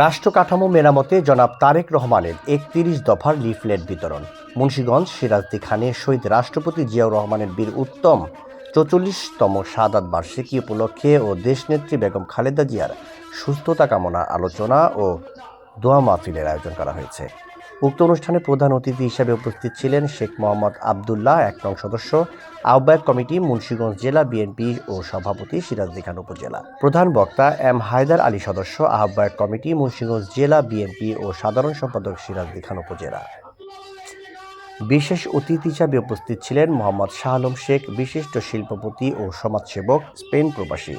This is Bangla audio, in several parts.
রাষ্ট্র কাঠামো মেরামতে জনাব তারেক রহমানের একত্রিশ দফার লিফলেট বিতরণ। মুন্সীগঞ্জ সিরাজদি খানে শহীদ রাষ্ট্রপতি জিয়াউর রহমানের বীর উত্তম চৌচল্লিশতম সাদাত বার্ষিকী উপলক্ষে ও দেশনেত্রী বেগম খালেদা জিয়ার সুস্থতা কামনা আলোচনা ও দোয়া মাহফিলের আয়োজন করা হয়েছে। উক্ত অনুষ্ঠানে প্রধান অতিথি হিসেবে উপস্থিত ছিলেন শেখ মোহাম্মদ আবদুল্লাহ, এক নং সদস্য, আহ্বায়ক কমিটি মুন্সীগঞ্জ জেলা, বিএনপি ও সভাপতি সিরাজদি খান উপজেলা। প্রধান বক্তা এম হায়দার আলী সদস্য, আহ্বায়ক কমিটি মুন্সীগঞ্জ জেলা, বিএনপি ও সাধারণ সম্পাদক সিরাজদি খান উপজেলা। বিশেষ অতিথি হিসাবে উপস্থিত ছিলেন মোহাম্মদ শাহ আলম শেখ, বিশিষ্ট শিল্পপতি ও সমাজসেবক, স্পেন প্রবাসী।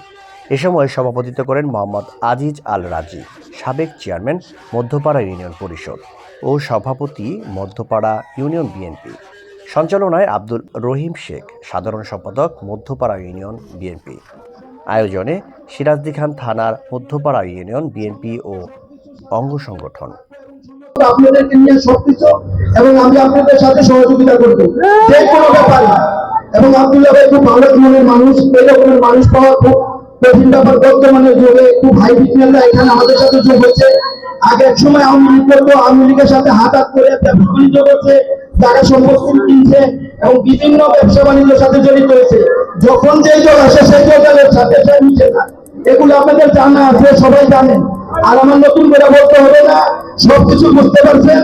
এ সময় সভাপতিত্ব করেন মোহাম্মদ আজিজ আল রাজি সাবেক চেয়ারম্যান মধ্যপাড়া ইউনিয়ন পরিষদ ও সভাপতি মধ্যপাড়া ইউনিয়ন বিএনপি। সঞ্চালনায় আব্দুল রহিম শেখ, সাধারণ সম্পাদক মধ্যপাড়া ইউনিয়ন বিএনপি। আয়োজনে সিরাজদি খান থানার মধ্যপাড়া ইউনিয়ন বিএনপি ও অঙ্গ সংগঠন। আপনাদেরকে নিয়ে সবকিছু এবং আমি আপনাদের সাথে সহযোগিতা করব। যে কোনো ব্যাপারে। এবং আব্দুল্লাহ ভাই খুব ভালো মনের মানুষ, এই রকমের মানুষ পাওয়া খুব আপনাদের জানা আছে, সবাই জানেন। আর আমার নতুন করে বলতে হবে না, সবকিছু বুঝতে পারছেন?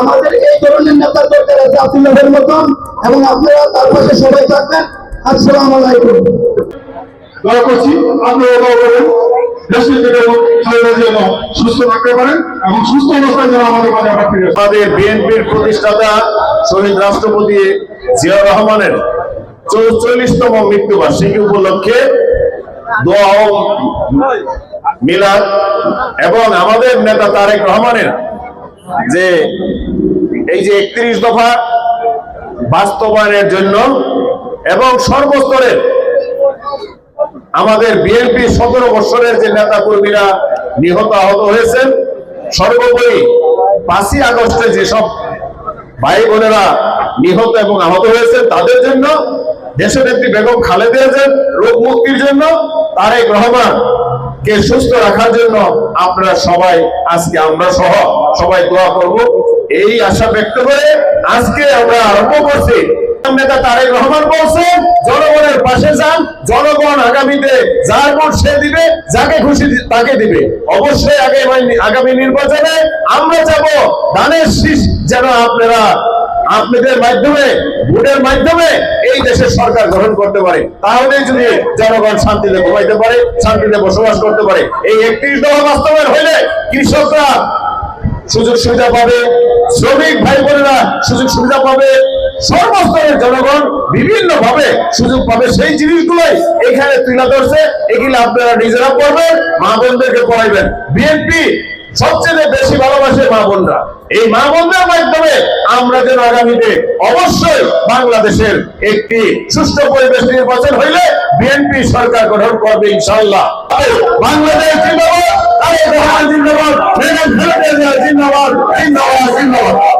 আমাদের এই ধরনের নেতার দরকার আছে আব্দুল্লাহের মতন এবং আপনারা তার পাশে সবাই থাকবেন। আসসালাম আলাইকুম। দয়া করছি, আপনারা প্রতিষ্ঠাতা চৌচল্লিশতম মৃত্যুবার্ষিকী উপলক্ষে মিলাদ এবং আমাদের নেতা তারেক রহমানের যে এই যে একত্রিশ দফা বাস্তবায়নের জন্য এবং সর্বস্তরের আমাদের বিএনপি সতেরো বছরের যে নেতা কর্মীরা নিহত আহত হয়েছেন, সর্বোপরি পাঁচই আগস্টে যেসব ভাই বোনেরা নিহত এবং আহত হয়েছেন, তাদের জন্য দেশনেত্রী বেগম খালেদা জিয়ার রোগ মুক্তির জন্য তারেক রহমান কে সুস্থ রাখার জন্য আপনারা সবাই, আজকে আমরা সহ সবাই দোয়া করব। এই আশা ব্যক্ত করে আজকে আমরা আরম্ভ করছি। নেতা তারেক রহমান জনগণের পাশে যান, জনগণ আগামীতে যার ভোট সে দিবে, যাকে খুশি তাকে দিবে। অবশ্যই আগে আগামী নির্বাচনে আমরা যাব ধানের শীষ যেন আপনারা আপনাদের মাধ্যমে, ভোটের মাধ্যমে এই দেশের সরকার গ্রহণ করতে পারে। তাহলে যদি জনগণ শান্তিতে ঘুমাইতে পারে, শান্তিতে বসবাস করতে পারে। এই একত্রিশ দফা বাস্তবায়ন হইলে কৃষকরা সুযোগ সুবিধা পাবে, শ্রমিক ভাই বোনেরা সুযোগ সুবিধা পাবে সর্বস্তরের জনগণ বিভিন্ন ভাবে সুযোগ পাবে সেই জিনিসগুলোই এখানে তুলে ধরছে। এগুলো আপনারা নিজেরা করবেন মা বোনদেরকে পড়াইবেন। বিএনপি সবচেয়ে বেশি ভালোবাসে মা বোনরা। এই মা বোনদের মাধ্যমে আমরা যেন আগামীতে অবশ্যই বাংলাদেশের একটি সুস্থ পরিবেশ নির্বাচন হইলে বিএনপি সরকার গঠন করবে ইনশাল্লাহ বাংলাদেশ জিন্দাবাদ জিন্দাবাদ জিন্দাবাদ জিন্দাবাদ।